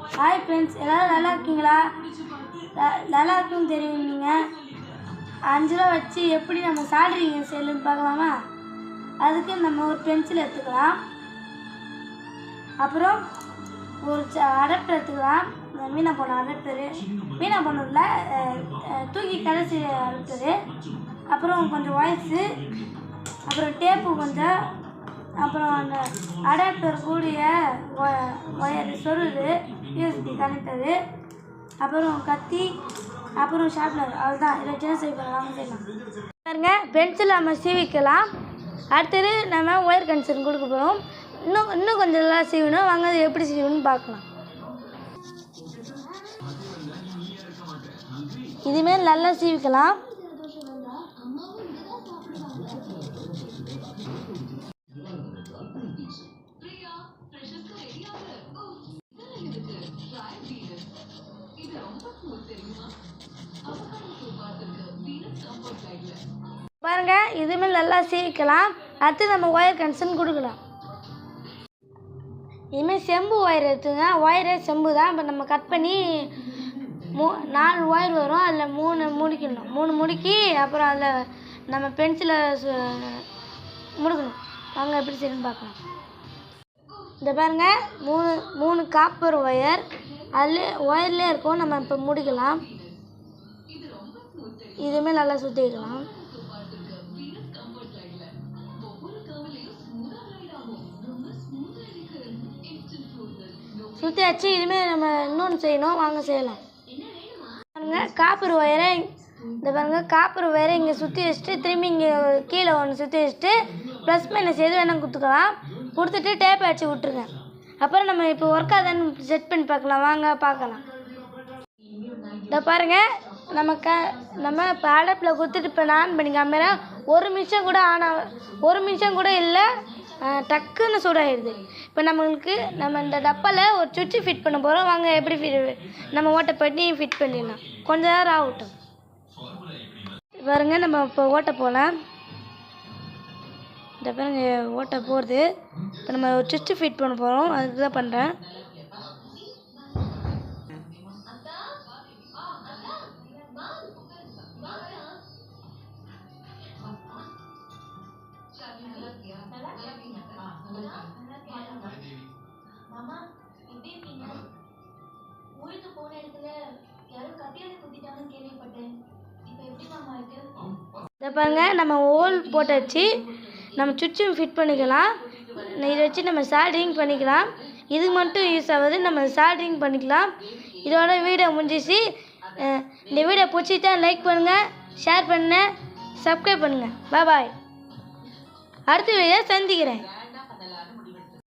Hi friends எல்லோரும் நல்லா இருக்கீங்களா நல்லா இருக்குன்னு தெரியும் நீங்கள் அஞ்சு ரூபா வச்சு எப்படி நம்ம சேலரி செல்லுன்னு பார்க்கலாமா? அதுக்கு நம்ம ஒரு பென்சில் எடுத்துக்கலாம். அப்புறம் ஒரு அடாப்டர் எடுத்துக்கலாம். மீனா போன அடாப்டரு மீனா போனதில் தூக்கி கடைசி அடாப்டரு அப்புறம் கொஞ்சம் வாய்ஸு அப்புறம் டேப்பு கொஞ்சம் அப்புறம் அந்த அடாப்டர் கூடிய ஒயர் சொருது யூஎஸ்பி கனெக்டரு அப்புறம் கத்தி அப்புறம் ஷார்ப்னர் அவ்வளோதான் இதை சேஞ்ச் செய்யலாம் வாங்க செய்யலாம். பாருங்க பென்சில் நம்ம சீவிக்கலாம். அடுத்தது நம்ம ஒயர் கன்சன் கொடுக்க போகிறோம் இன்னும் இன்னும் கொஞ்சம் நல்லா சீவணும். வாங்க அது எப்படி சீவணும்னு பார்க்கலாம். இதுமாரி நல்லா சீவிக்கலாம். பாருங்க இதுமாரி நல்லா சீக்கலாம் அடுத்து நம்ம ஒயர் கன்சன் கொடுக்கலாம். இதுமாரி செம்பு ஒயர் எடுத்துங்க. ஒயரே செம்பு தான். இப்போ நம்ம கட் பண்ணி மூ நாலு ஒயர் வரும். அதில் மூணு முடிக்கணும். மூணு முடிக்கி அப்புறம் அதில் நம்ம பென்சிலை முடுக்கணும். வாங்க எப்படி செய்யணும்னு பார்க்கலாம். இந்த பாருங்க. மூணு மூணு காப்பர் ஒயர் அதுலேயே ஒயர்லேயே இருக்கும் நம்ம இப்போ முடிக்கலாம். இதுவுமே நல்லா சுற்றிக்கலாம் சுற்றியாச்சு இதுமாரி நம்ம இன்னொன்று செய்யணும். வாங்க செய்யலாம். பாருங்கள் காப்பர் ஒயரை இந்த பாருங்கள் காப்பர் ஒயரை இங்கே சுற்றி வச்சுட்டு திரும்பி இங்கே கீழே ஒன்று சுற்றி வச்சுட்டு ப்ளஸ் மைனஸ் எது வேணால் கொடுத்துக்கலாம். கொடுத்துட்டு டேப் அடிச்சு விட்ருங்க அப்புறம் நம்ம இப்போ ஒர்க் ஆகுதான்னு செட் பண்ணி பார்க்கலாம். வாங்க பார்க்கலாம். இதை பாருங்கள் நம்ம க நம்ம இப்போ ஆடப்பில் கொடுத்துட்டு இப்போ ஆன் பண்ணி கேமரா ஒரு நிமிஷம் கூட ஆன் ஆக ஒரு நிமிஷம் கூட இல்லை. டக்குன்னு சூடாகிடுது இப்போ நம்மளுக்கு நம்ம இந்த டப்பாவில் ஒரு சுவிட்சு ஃபிட் பண்ண போகிறோம் வாங்க எப்படி ஃபிட் நம்ம ஓட்டை பண்ணி ஃபிட் பண்ணிடலாம். கொஞ்ச நேரம் ஆகட்டும். பாருங்க நம்ம இப்போ ஓட்ட போகலாம் இந்த பாருங்க ஓட்டை போகிறது இப்போ நம்ம ஒரு செஸ்ட்டு ஃபிட் பண்ண போகிறோம் அதுக்கு தான் பண்ணுறேன் இதை பாருங்க நம்ம ஓல் போட்டாச்சு. நம்ம சுவிட்சும் ஃபிட் பண்ணிக்கலாம். இதை வச்சு நம்ம சால்ட்ரிங் பண்ணிக்கலாம். இது மட்டும் யூஸ் ஆகுது நம்ம சால்ட்ரிங் பண்ணிக்கலாம். இதோட வீடியோ முடிஞ்சிச்சு. இந்த வீடியோ பிடிச்சிட்டா லைக் பண்ணுங்கள் ஷேர் பண்ணுங்கள் சப்ஸ்கிரைப் பண்ணுங்கள் பாய் அடுத்த வீடியோ சந்திக்கிறேன்.